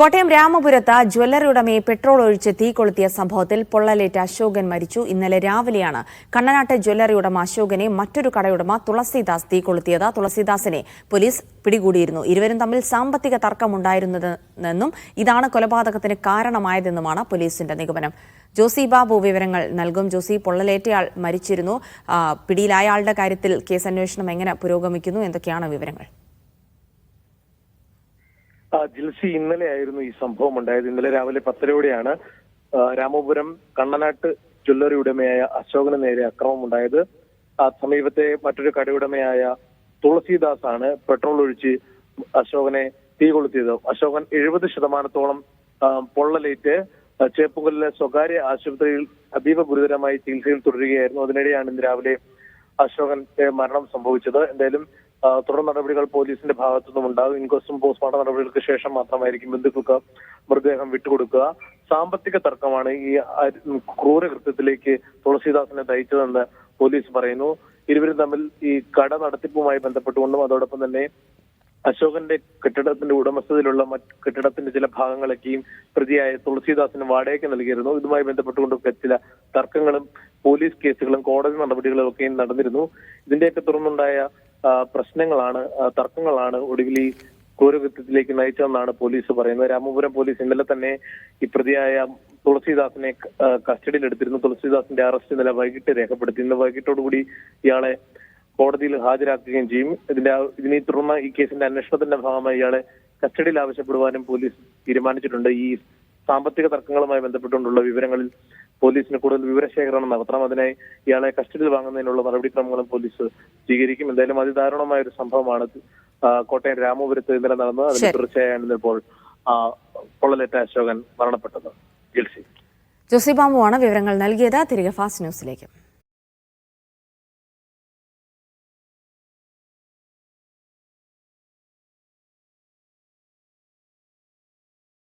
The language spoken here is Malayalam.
കോട്ടയം രാമപുരത്ത് ജ്വല്ലറി പെട്രോൾ ഒഴിച്ച് തീ കൊളുത്തിയ സംഭവത്തിൽ പൊള്ളലേറ്റ അശോകൻ മരിച്ചു. ഇന്നലെ രാവിലെയാണ് കണ്ണനാട്ട് ജ്വല്ലറി അശോകനെ മറ്റൊരു കടയുടമ തുളസിദാസ് തീ കൊളുത്തിയത്. തുളസിദാസിനെ പോലീസ് പിടികൂടിയിരുന്നു. ഇരുവരും തമ്മിൽ സാമ്പത്തിക തർക്കമുണ്ടായിരുന്നതെന്നും ഇതാണ് കൊലപാതകത്തിന് കാരണമായതെന്നുമാണ് പോലീസിന്റെ നിഗമനം. ജോസി ബാബു വിവരങ്ങൾ നൽകും. ജോസി പൊള്ളലേറ്റയാൾ മരിച്ചിരുന്നു. പിടിയിലായ ആളുടെ കാര്യത്തിൽ കേസ് അന്വേഷണം എങ്ങനെ പുരോഗമിക്കുന്നു? എന്തൊക്കെയാണ് വിവരങ്ങൾ? ജിൽസി ഇന്നലെയായിരുന്നു ഈ സംഭവം ഉണ്ടായത്. ഇന്നലെ രാവിലെ പത്തരയോടെയാണ് രാമപുരം കണ്ണനാട്ട് ജ്വല്ലറി ഉടമയായ അശോകന് നേരെ അക്രമം ഉണ്ടായത്. സമീപത്തെ മറ്റൊരു കടയുടമയായ തുളസിദാസ് ആണ് പെട്രോൾ ഒഴിച്ച് അശോകനെ തീ കൊളുത്തിയത്. അശോകൻ എഴുപത് ശതമാനത്തോളം പൊള്ളലേറ്റ് ചേപ്പുകലിലെ സ്വകാര്യ ആശുപത്രിയിൽ അതീവ ഗുരുതരമായി ചികിത്സയിൽ തുടരുകയായിരുന്നു. അതിനിടെയാണ് ഇന്ന് രാവിലെ അശോകന്റെ മരണം സംഭവിച്ചത്. എന്തായാലും തുടർ നടപടികൾ പോലീസിന്റെ ഭാഗത്തു നിന്നും ഉണ്ടാകും. ഇൻക്വസ്റ്റും പോസ്റ്റ്മോർട്ടം നടപടികൾക്ക് ശേഷം മാത്രമായിരിക്കും ബന്ധുക്കൾക്ക് മൃതദേഹം വിട്ടുകൊടുക്കുക. സാമ്പത്തിക തർക്കമാണ് ഈ ക്രൂരകൃത്യത്തിലേക്ക് തുളസീദാസിനെ നയിച്ചതെന്ന് പോലീസ് പറയുന്നു. ഇരുവരും തമ്മിൽ ഈ കട നടത്തിപ്പുമായി ബന്ധപ്പെട്ടുകൊണ്ടും അതോടൊപ്പം തന്നെ അശോകന്റെ കെട്ടിടത്തിന്റെ ഉടമസ്ഥതയിലുള്ള മറ്റ് കെട്ടിടത്തിന്റെ ചില ഭാഗങ്ങളൊക്കെയും പ്രതിയായ തുളസീദാസിന് വാടകയ്ക്ക് നൽകിയിരുന്നു. ഇതുമായി ബന്ധപ്പെട്ടുകൊണ്ടൊക്കെ ചില തർക്കങ്ങളും പോലീസ് കേസുകളും കോടതി നടപടികളും ഒക്കെയും നടന്നിരുന്നു. ഇതിന്റെയൊക്കെ തുടർന്നുണ്ടായ പ്രശ്നങ്ങളാണ് തർക്കങ്ങളാണ് ഒടുവിൽ ഈ ക്രൂരകൃത്യത്തിലേക്ക് നയിച്ചതെന്നാണ് പോലീസ് പറയുന്നത്. രാമപുരം പോലീസ് ഇന്നലെ തന്നെ ഈ പ്രതിയായ തുളസീദാസിനെ കസ്റ്റഡിയിൽ കസ്റ്റഡിയിലെടുത്തിരുന്നു. തുളസീദാസിന്റെ അറസ്റ്റ് ഇന്നലെ വൈകിട്ട് രേഖപ്പെടുത്തി. ഇന്ന് വൈകിട്ടോടുകൂടി ഇയാളെ കോടതിയിൽ ഹാജരാക്കുകയും ചെയ്യും. ഇതിന്റെ ഇതിനെ തുടർന്ന് ഈ കേസിന്റെ അന്വേഷണത്തിന്റെ ഭാഗമായി ഇയാളെ കസ്റ്റഡിയിൽ ആവശ്യപ്പെടുവാനും പോലീസ് തീരുമാനിച്ചിട്ടുണ്ട്. ഈ സാമ്പത്തിക തർക്കങ്ങളുമായി ബന്ധപ്പെട്ടുകൊണ്ടുള്ള വിവരങ്ങളിൽ പോലീസിന് കൂടുതൽ വിവരശേഖരണം നടത്തണം അതിനായി ഇയാളെ കസ്റ്റഡിയിൽ വാങ്ങുന്നതിനുള്ള നടപടിക്രമങ്ങളും പോലീസ് സ്വീകരിക്കും. എന്തായാലും അതിദാരുണമായ ഒരു സംഭവമാണ്. കോട്ടയം രാമപുരത്ത് ഇന്നലെ നടന്നത്. അതിന് തുടർച്ചയായാണ് ഇപ്പോൾ പൊള്ളലേറ്റ അശോകൻ മരണപ്പെട്ടത്. ജോസി ബാബുവാണ് വിവരങ്ങൾ നൽകിയത്. തിരികെ ഫാസ്റ്റ് ന്യൂസിലേക്ക്.